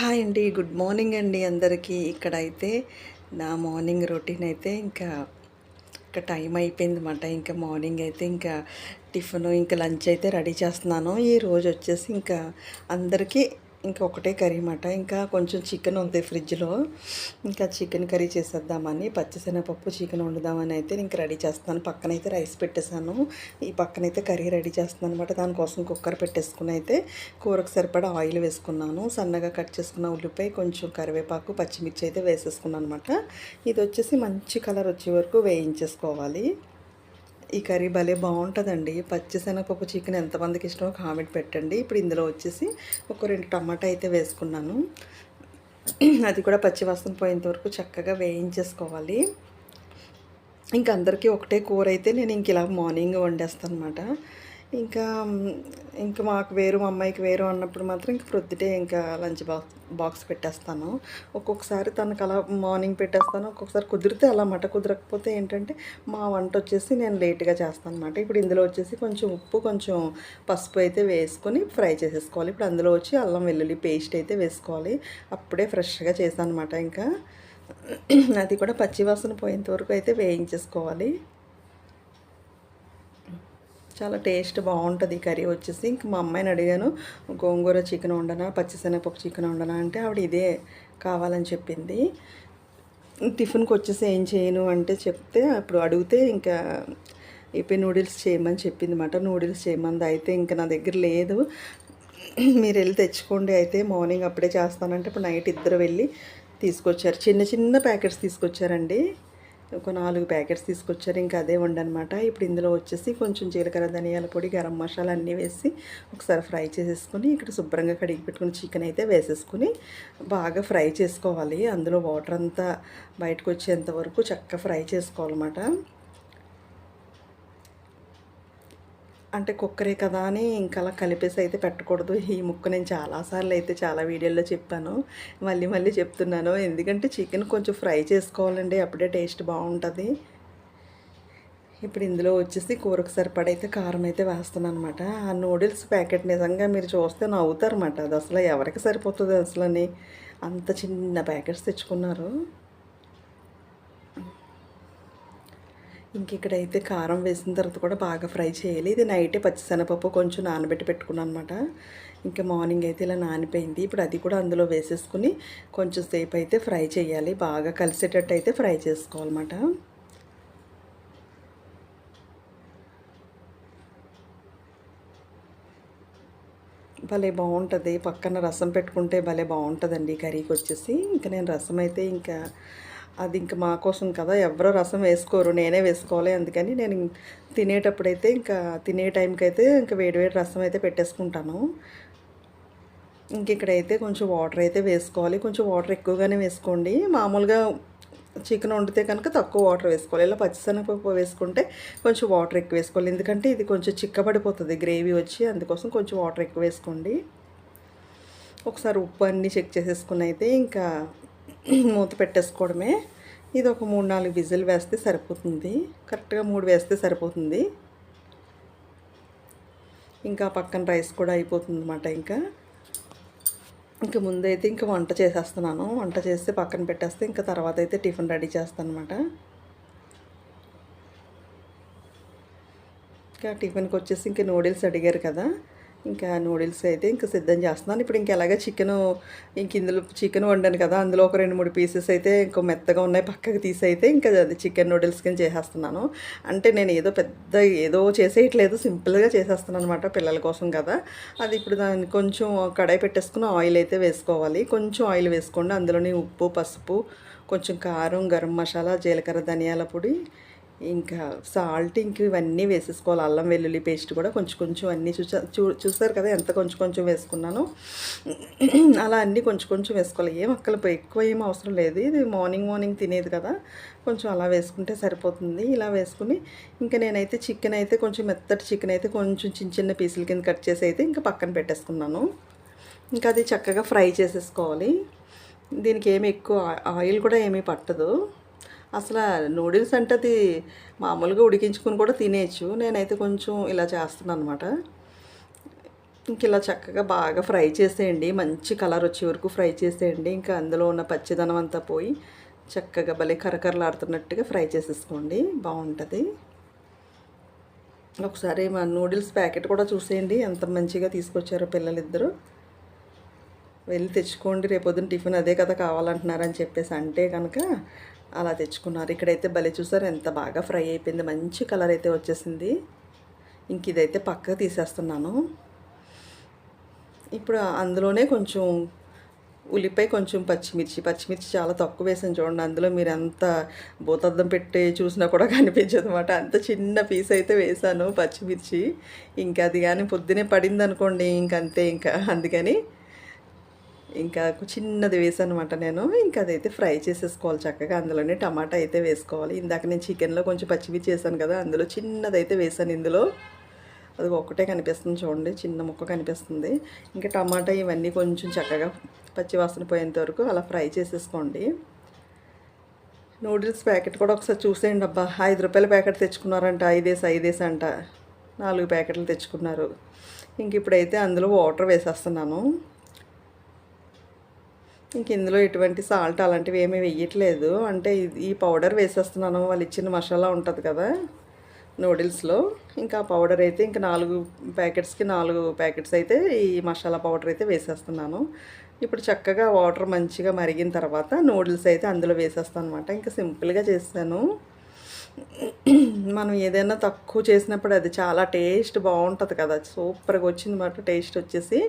Hi అండి good morning అండి అందరికీ. ఇక్కడైతే నా మార్నింగ్ రొటీన్ అయితే ఇంకా ఇంకా టైం అయిపోయింది అనమాట ఇంకా మార్నింగ్ అయితే ఇంకా టిఫిన్ ఇంకా లంచ్ అయితే రెడీ చేస్తున్నాను. ఈ రోజు వచ్చేసి ఇంకా అందరికీ ఇంకా ఒకటే కర్రీ మాట ఇంకా కొంచెం చికెన్ ఉంది ఫ్రిడ్జ్లో ఇంకా చికెన్ కర్రీ చేసేద్దామని పచ్చిశనగపప్పు చికెన్ వండుదామని అయితే ఇంక రెడీ చేస్తాను పక్కన అయితే రైస్ పెట్టేశాను. ఈ పక్కనైతే కర్రీ రెడీ చేస్తున్నాను అనమాట దానికోసం కుక్కర్ పెట్టేసుకుని అయితే కూరకు సరిపడా ఆయిల్ వేసుకున్నాను. సన్నగా కట్ చేసుకున్న ఉల్లిపాయ కొంచెం కరివేపాకు పచ్చిమిర్చి అయితే వేసేసుకున్నాను అనమాట ఇది వచ్చేసి మంచి కలర్ వచ్చే వరకు వేయించేసుకోవాలి. ఈ కర్రీ భలే బాగుంటుందండి. పచ్చిశనగపప్పు చికెన్ ఎంతమందికి ఇష్టమో కామెంట్ పెట్టండి. ఇప్పుడు ఇందులో వచ్చేసి ఒక రెండు టమాటా అయితే వేసుకున్నాను. అది కూడా పచ్చి వాసన పోయేంత వరకు చక్కగా వేయించేసుకోవాలి. ఇంక అందరికీ ఒకటే కూర అయితే నేను ఇంక ఇలా మార్నింగ్ వండేస్తాను అనమాట ఇంకా ఇంకా మాకు వేరు మా అమ్మాయికి వేరు అన్నప్పుడు మాత్రం ఇంకా ప్రొద్దుటే ఇంకా లంచ్ బాక్స్ బాక్స్ పెట్టేస్తాను. ఒక్కొక్కసారి తనకు అలా మార్నింగ్ పెట్టేస్తాను. ఒక్కొక్కసారి కుదిరితే అలా మాట కుదరకపోతే ఏంటంటే మా వంట వచ్చేసి నేను లేట్గా చేస్తాను అనమాట ఇప్పుడు ఇందులో వచ్చేసి కొంచెం ఉప్పు కొంచెం పసుపు అయితే వేసుకొని ఫ్రై చేసేసుకోవాలి. ఇప్పుడు అందులో వచ్చి అల్లం వెల్లుల్లి పేస్ట్ అయితే వేసుకోవాలి. అప్పుడే ఫ్రెష్గా చేశాను అనమాట ఇంకా అది కూడా పచ్చివాసన పోయేంత వరకు అయితే వేయించేసుకోవాలి. చాలా టేస్ట్ బాగుంటుంది కర్రీ వచ్చేసి. ఇంక మా అమ్మాయిని అడిగాను గోంగూర చికెన్ వండనా? పచ్చిశనగపప్పు చికెన్ వండనా? అంటే ఆవిడ ఇదే కావాలని చెప్పింది. టిఫిన్కి వచ్చేసి ఏం చేయను అంటే చెప్తే అప్పుడు అడిగితే ఇంకా ఇప్పుడు నూడిల్స్ చేయమని చెప్పింది అనమాట నూడిల్స్ చేయమంది అయితే ఇంకా నా దగ్గర లేదు. మీరు వెళ్ళి తెచ్చుకోండి అయితే మార్నింగ్ అప్పుడే చేస్తానంటే ఇప్పుడు నైట్ ఇద్దరు వెళ్ళి తీసుకొచ్చారు. చిన్న చిన్న ప్యాకెట్స్ తీసుకొచ్చారండి. ఒక నాలుగు ప్యాకెట్స్ తీసుకొచ్చారు. ఇంకా అదే వండనమాట. ఇప్పుడు ఇందులో వచ్చేసి కొంచెం జీలకర్ర ధనియాల పొడి గరం మసాలా అన్నీ వేసి ఒకసారి ఫ్రై చేసేసుకొని ఇక్కడ శుభ్రంగా కడిగి పెట్టుకుని చికెన్ అయితే వేసేసుకుని బాగా ఫ్రై చేసుకోవాలి. అందులో వాటర్ అంతా బయటకు వచ్చేంత వరకు చక్కగా ఫ్రై చేసుకోవాలన్నమాట. అంటే కుక్కరే కదా అని ఇంకా అలా కలిపేసి అయితే పెట్టకూడదు. ఈ ముక్క నేను చాలాసార్లు అయితే చాలా వీడియోల్లో చెప్పాను. మళ్ళీ మళ్ళీ చెప్తున్నాను. ఎందుకంటే చికెన్ కొంచెం ఫ్రై చేసుకోవాలండి. అప్పుడే టేస్ట్ బాగుంటుంది. ఇప్పుడు ఇందులో వచ్చేసి కూరకు సరిపడైతే కారం అయితే వేస్తున్నాను అనమాట ఆ నూడిల్స్ ప్యాకెట్ నిజంగా మీరు చూస్తే నవ్వుతారు అనమాట అది అసలు ఎవరికి సరిపోతుంది అసలు అని. అంత చిన్న ప్యాకెట్స్ తెచ్చుకున్నారు. ఇంక ఇక్కడైతే కారం వేసిన తర్వాత కూడా బాగా ఫ్రై చేయాలి. ఇది నైటే పచ్చిశనగపప్పు కొంచెం నానబెట్టి పెట్టుకున్నాను అనమాట ఇంకా మార్నింగ్ అయితే ఇలా నానిపోయింది. ఇప్పుడు అది కూడా అందులో వేసేసుకుని కొంచెం సేపు అయితే ఫ్రై చేయాలి. బాగా కలిసేటట్టు అయితే ఫ్రై చేసుకోవాలన్నమాట. భలే బాగుంటుంది. పక్కన రసం పెట్టుకుంటే భలే బాగుంటుందండి కర్రీకి వచ్చేసి. ఇంకా నేను రసం అయితే ఇంకా అది ఇంకా మా కోసం కదా ఎవరో రసం వేసుకోరు నేనే వేసుకోవాలి అందుకని నేను తినేటప్పుడైతే ఇంకా తినే టైంకి అయితే ఇంకా వేడివేడి రసం అయితే పెట్టేసుకుంటాను. ఇంక ఇక్కడైతే కొంచెం వాటర్ అయితే వేసుకోవాలి. కొంచెం వాటర్ ఎక్కువగానే వేసుకోండి. మామూలుగా చికెన్ వండితే కనుక తక్కువ వాటర్ వేసుకోవాలి. ఇలా పచ్చిశనగపప్పు వేసుకుంటే కొంచెం వాటర్ ఎక్కువ వేసుకోవాలి. ఎందుకంటే ఇది కొంచెం చిక్కబడిపోతుంది గ్రేవీ వచ్చి అందుకోసం కొంచెం వాటర్ ఎక్కువ వేసుకోండి. ఒకసారి ఉప్పు అన్నీ చెక్ చేసేసుకుని అయితే ఇంకా మూత పెట్టేసుకోవడమే. ఇది ఒక మూడు నాలుగు విజిల్ వేస్తే సరిపోతుంది. కరెక్ట్గా మూడు వేస్తే సరిపోతుంది. ఇంకా పక్కన రైస్ కూడా అయిపోతుంది అనమాట ఇంకా. ఇంకా ముందైతే ఇంకా వంట చేసేస్తున్నాను. వంట చేస్తే పక్కన పెట్టేస్తే ఇంకా తర్వాత అయితే టిఫిన్ రెడీ చేస్తాను అనమాట ఇంకా టిఫిన్కి వచ్చేసి ఇంకా నూడిల్స్ అడిగారు కదా. ఇంకా నూడిల్స్ అయితే ఇంకా సిద్ధం చేస్తున్నాను. ఇప్పుడు ఇంకా ఎలాగ చికెన్ ఇంక ఇందులో చికెన్ వండాను కదా అందులో ఒక రెండు మూడు పీసెస్ అయితే ఇంకో మెత్తగా ఉన్నాయి పక్కకి తీసి అయితే ఇంకా అది చికెన్ నూడిల్స్ కింద చేసేస్తున్నాను. అంటే నేను ఏదో పెద్ద ఏదో చేసేయట్లేదు సింపుల్గా చేసేస్తున్నాను అనమాట పిల్లల కోసం కదా. అది ఇప్పుడు దాన్ని కొంచెం కడాయి పెట్టేసుకుని ఆయిల్ అయితే వేసుకోవాలి. కొంచెం ఆయిల్ వేసుకోండి అందులోని ఉప్పు పసుపు కొంచెం కారం గరం మసాలా జీలకర్ర ధనియాల పొడి ఇంకా సాల్ట్ ఇంక ఇవన్నీ వేసేసుకోవాలి. అల్లం వెల్లుల్లి పేస్ట్ కూడా కొంచెం కొంచెం అన్నీ చూసా చూ చూస్తారు కదా ఎంత కొంచెం కొంచెం వేసుకున్నాను. అలా అన్నీ కొంచెం కొంచెం వేసుకోవాలి. ఏం అక్కలు ఎక్కువ ఏం అవసరం లేదు. ఇది మార్నింగ్ మార్నింగ్ తినేది కదా. కొంచెం అలా వేసుకుంటే సరిపోతుంది. ఇలా వేసుకుని ఇంకా నేనైతే చికెన్ అయితే కొంచెం మెత్తటి చికెన్ అయితే కొంచెం చిన్న చిన్న పీసుల కింద కట్ చేసి అయితే ఇంకా పక్కన పెట్టేసుకున్నాను. ఇంకా అది చక్కగా ఫ్రై చేసేసుకోవాలి. దీనికి ఏమి ఎక్కువ ఆయిల్ కూడా ఏమీ పట్టదు. అసలు నూడిల్స్ అంటే అది మామూలుగా ఉడికించుకుని కూడా తినేయచ్చు. నేనైతే కొంచెం ఇలా చేస్తున్నాను అనమాట ఇంక ఇలా చక్కగా బాగా ఫ్రై చేసేయండి. మంచి కలర్ వచ్చే వరకు ఫ్రై చేసేయండి. ఇంకా అందులో ఉన్న పచ్చిదనం అంతా పోయి చక్కగా భలే కరకరలాడుతున్నట్టుగా ఫ్రై చేసేసుకోండి. బాగుంటుంది. ఒకసారి మా నూడిల్స్ ప్యాకెట్ కూడా చూసేయండి. ఎంత మంచిగా తీసుకొచ్చారో పిల్లలిద్దరూ. వెళ్ళి తెచ్చుకోండి రేపొద్దున టిఫిన్ అదే కదా కావాలంటున్నారని చెప్పేసి అంటే కనుక అలా తెచ్చుకున్నారు. ఇక్కడైతే భలే చూసారు ఎంత బాగా ఫ్రై అయిపోయింది. మంచి కలర్ అయితే వచ్చేసింది. ఇంక ఇదైతే పక్కకు తీసేస్తున్నాను. ఇప్పుడు అందులోనే కొంచెం ఉల్లిపాయ కొంచెం పచ్చిమిర్చి. పచ్చిమిర్చి చాలా తక్కువ వేసాను చూడండి. అందులో మీరు ఎంత భూతద్దం పెట్టి చూసినా కూడా కనిపించదు అనమాట అంత చిన్న పీస్ అయితే వేసాను పచ్చిమిర్చి. ఇంకా అది కానీ పొద్దునే పడింది అనుకోండి ఇంకంతే. ఇంకా అందుకని ఇంకా చిన్నది వేసానమాట అనమాట నేను. ఇంకా అదైతే ఫ్రై చేసేసుకోవాలి చక్కగా. అందులోనే టమాటా అయితే వేసుకోవాలి. ఇందాక నేను చికెన్లో కొంచెం పచ్చివి చేశాను కదా అందులో చిన్నదైతే వేసాను ఇందులో. అది ఒక్కటే కనిపిస్తుంది చూడండి చిన్న ముక్క కనిపిస్తుంది. ఇంకా టమాటా ఇవన్నీ కొంచెం చక్కగా పచ్చి వాసన పోయేంత వరకు అలా ఫ్రై చేసేసుకోండి. నూడిల్స్ ప్యాకెట్ కూడా ఒకసారి చూసేయండి అబ్బా. ఐదు రూపాయల ప్యాకెట్ తెచ్చుకున్నారంట ఐదేసి ఐదేసి అంట. నాలుగు ప్యాకెట్లు తెచ్చుకున్నారు. ఇంక ఇప్పుడైతే అందులో వాటర్ వేసేస్తున్నాను. ఇంక ఇందులో ఎటువంటి సాల్ట్ అలాంటివి ఏమీ వేయట్లేదు అంటే ఈ పౌడర్ వేసేస్తున్నాను వాళ్ళు ఇచ్చిన మసాలా ఉంటుంది కదా నూడిల్స్లో. ఇంకా పౌడర్ అయితే ఇంకా నాలుగు ప్యాకెట్స్కి నాలుగు ప్యాకెట్స్ అయితే ఈ మసాలా పౌడర్ అయితే వేసేస్తున్నాను. ఇప్పుడు చక్కగా వాటర్ మంచిగా మరిగిన తర్వాత నూడిల్స్ అయితే అందులో వేసేస్తాను అనమాట ఇంకా సింపుల్గా చేస్తాను. మనం ఏదైనా తక్కువ చేసినప్పుడు అది చాలా టేస్ట్ బాగుంటుంది కదా. సూపర్గా వచ్చింది మాట టేస్ట్ వచ్చేసి.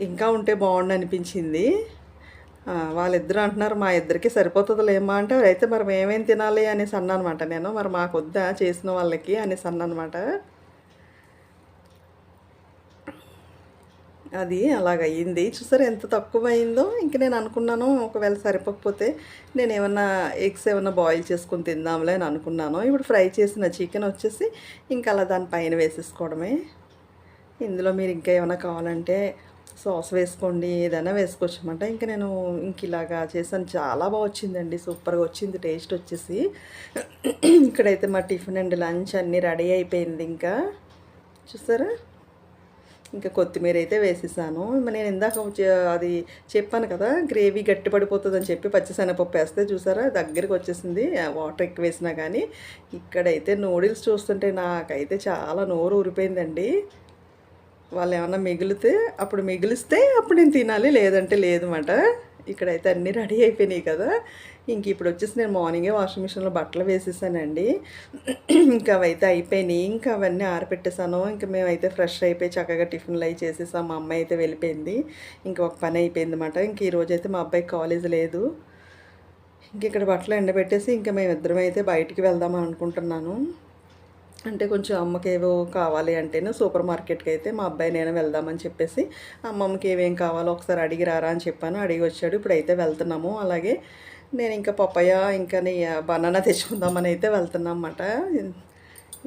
ఇంకా ఉంటే బాగుండు అనిపించింది. వాళ్ళిద్దరు అంటున్నారు మా ఇద్దరికి సరిపోతుందిలేమ్మా అంటే అయితే మరి మేమేం తినాలి? అనేసి అన్నానమాట నేను. మరి మాకు వద్దా చేసిన వాళ్ళకి? అనేసి అన్నమాట అది అలాగయ్యింది. చూసారు ఎంత తక్కువ అయిందో ఇంక నేను అనుకున్నాను ఒకవేళ సరిపోకపోతే నేను ఏమన్నా ఎగ్స్ ఏమన్నా బాయిల్ చేసుకుని తిందాంలే అని అనుకున్నాను. ఇప్పుడు ఫ్రై చేసిన చికెన్ వచ్చేసి ఇంకా అలా దానిపైన వేసేసుకోవడమే. ఇందులో మీరు ఇంకా ఏమైనా కావాలంటే సాస్ వేసుకోండి ఏదైనా వేసుకోవచ్చమంట ఇంకా నేను ఇంక ఇలాగా చేశాను. చాలా బాగా వచ్చిందండి. సూపర్గా వచ్చింది. టేస్ట్ వచ్చేసి. ఇక్కడైతే మా టిఫిన్ అండ్ లంచ్ అన్నీ రెడీ అయిపోయింది ఇంకా. చూసారా? ఇంకా కొత్తిమీర అయితే వేసేసాను. నేను ఇందాక అది చెప్పాను కదా గ్రేవీ గట్టి పడిపోతుందని చెప్పి పచ్చిశనగపప్పు వేస్తే చూసారా? దగ్గరికి వచ్చేసింది. వాటర్ ఎక్కువ వేసినా కానీ ఇక్కడైతే నూడిల్స్ చూస్తుంటే నాకైతే చాలా నోరు ఊరిపోయిందండి. వాళ్ళు ఏమన్నా మిగిలితే అప్పుడు మిగిలిస్తే అప్పుడు నేను తినాలి లేదంటే లేదన్నమాట. ఇక్కడైతే అన్నీ రెడీ అయిపోయినాయి కదా. ఇంక ఇప్పుడు వచ్చేసి నేను మార్నింగే వాషింగ్ మిషన్లో బట్టలు వేసేసానండి. ఇంకా అవైతే అయిపోయినాయి. ఇంకా అవన్నీ ఆరపెట్టేసాను ఇంకా మేమైతే ఫ్రెష్ అయిపోయి చక్కగా టిఫిన్లు అవి చేసేసాం. మా అమ్మాయి అయితే వెళ్ళిపోయింది. ఇంకా ఒక పని అయిపోయింది అనమాట ఇంక ఈరోజు అయితే మా అబ్బాయికి కాలేజ్ లేదు. ఇంక ఇక్కడ బట్టలు ఎండబెట్టేసి ఇంకా మేమిద్దరం అయితే బయటికి వెళ్దాం అనుకుంటున్నాను. అంటే కొంచెం అమ్మకి ఏవో కావాలి అంటేనే సూపర్ మార్కెట్కి అయితే మా అబ్బాయి నేను వెళ్దామని చెప్పేసి అమ్మమ్మకి ఏమేం కావాలో ఒకసారి అడిగి రారా అని చెప్పాను. అడిగి వచ్చాడు. ఇప్పుడు అయితే వెళ్తున్నాము. అలాగే నేను ఇంకా పప్పయ్య ఇంకా నీ బనానా తెచ్చుకుందామని అయితే వెళ్తున్నాం అన్నమాట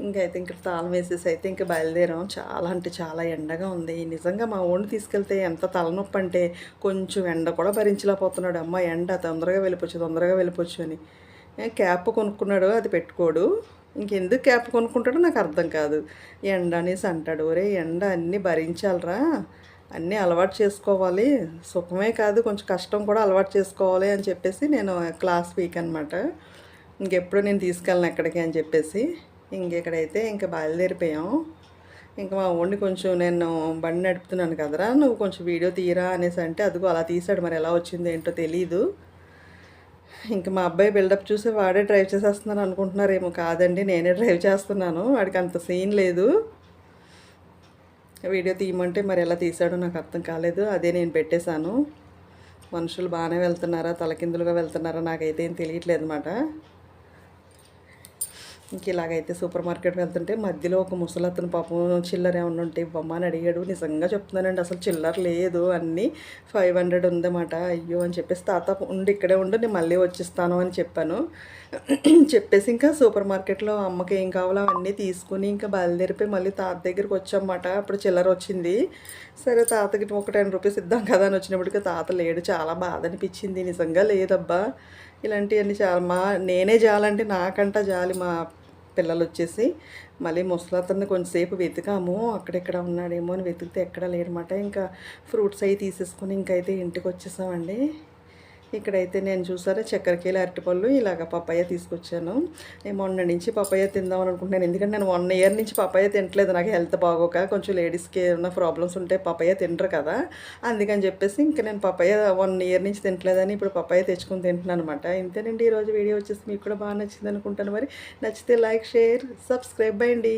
ఇంకైతే ఇంకా తాళం వేసేసి అయితే ఇంకా బయలుదేరాం. చాలా అంటే చాలా ఎండగా ఉంది. నిజంగా మా ఓన్ తీసుకెళ్తే ఎంత తలనొప్పి అంటే కొంచెం ఎండ కూడా భరించలేకపోతున్నాడు. అమ్మ ఎండ తొందరగా వెళ్ళిపోవచ్చు తొందరగా వెళ్ళిపోవచ్చు అని. క్యాప్ కొనుక్కున్నాడు. అది పెట్టుకోడు. ఇంకెందుకు క్యాప్ కొనుక్కుంటాడో నాకు అర్థం కాదు. ఎండ అనేసి అంటాడు. ఒరే ఎండ అన్నీ భరించాలరా. అన్నీ అలవాటు చేసుకోవాలి. సుఖమే కాదు కొంచెం కష్టం కూడా అలవాటు చేసుకోవాలి అని చెప్పేసి నేను క్లాస్ వీక్ అనమాట ఇంకెప్పుడు నేను తీసుకెళ్ళను ఎక్కడికి అని చెప్పేసి. ఇంకెక్కడైతే ఇంకా బయలుదేరిపోయాం. ఇంకా మా ఓడిని కొంచెం నేను బండి నడుపుతున్నాను కదరా నువ్వు కొంచెం వీడియో తీయరా అనేసి అంటే అదిగో అలా తీసాడు మరి ఎలా వచ్చింది ఏంటో తెలీదు. ఇంకా మా అబ్బాయి బిల్డప్ చూసి వాడే డ్రైవ్ చేసేస్తున్నాను అనుకుంటున్నారేమో కాదండి నేనే డ్రైవ్ చేస్తున్నాను. వాడికి అంత సీన్ లేదు. వీడియో తీయమంటే మరి ఎలా తీసాడో నాకు అర్థం కాలేదు. అదే నేను పెట్టేశాను. మనుషులు బాగానే వెళ్తున్నారా తలకిందులుగా వెళ్తున్నారా నాకైతే ఏం తెలియట్లేదు అనమాట ఇంక ఇలాగైతే సూపర్ మార్కెట్ వెళ్తుంటే మధ్యలో ఒక ముసలతను పాపం చిల్లర ఏమన్నా ఉంటే బొమ్మ అని అడిగాడు. నిజంగా చెప్తున్నానండి అసలు చిల్లర లేదు అన్నీ ఫైవ్ హండ్రెడ్ ఉందన్నమాట. అయ్యో అని చెప్పేసి తాత ఉండి ఇక్కడే ఉండు నేను మళ్ళీ వచ్చిస్తాను అని చెప్పాను. చెప్పేసి ఇంకా సూపర్ మార్కెట్లో అమ్మకి ఏం కావాలో అవన్నీ తీసుకుని ఇంకా బయలుదేరిపోయి మళ్ళీ తాత దగ్గరికి వచ్చామన్నమాట. అప్పుడు చిల్లర వచ్చింది. సరే తాతకి ఒక టెన్ రూపీస్ ఇద్దాం కదా అని వచ్చినప్పటికీ తాత లేడు. చాలా బాధ అనిపించింది. నిజంగా లేదబ్బా ఇలాంటివన్నీ చాలా మా నేనే జాలంటే నాకంట జాలి. మా పిల్లలు వచ్చేసి మళ్ళీ ముసలతన్ని కొంచెంసేపు వెతికాము అక్కడెక్కడ ఉన్నాడేమో అని వెతికితే ఎక్కడ లేడమాట ఇంకా ఫ్రూట్స్ అవి తీసేసుకుని ఇంకైతే ఇంటికి వచ్చేసామండి ఇక్కడైతే నేను చూసారా చక్కెరకేళి అరటిపళ్ళు ఇలాగ పపాయ తీసుకొచ్చాను. నేను మొన్న నుంచి పపాయ తిందాం అనుకుంటున్నాను. ఎందుకంటే నేను వన్ ఇయర్ నుంచి పపాయ తినట్లేదు. నాకు హెల్త్ బాగోక కొంచెం లేడీస్కి ఏమైనా ప్రాబ్లమ్స్ ఉంటే పపాయ తినరు కదా. అందుకని చెప్పేసి ఇంకా నేను పపాయ వన్ ఇయర్ నుంచి తినట్లేదని ఇప్పుడు పపాయ తెచ్చుకుని తింటున్నాను అనమాట ఇంతేనండి ఈరోజు వీడియో వచ్చేసి మీకు కూడా బాగా నచ్చింది అనుకుంటాను. మరి నచ్చితే లైక్ షేర్ సబ్స్క్రైబ్ అయ్యండి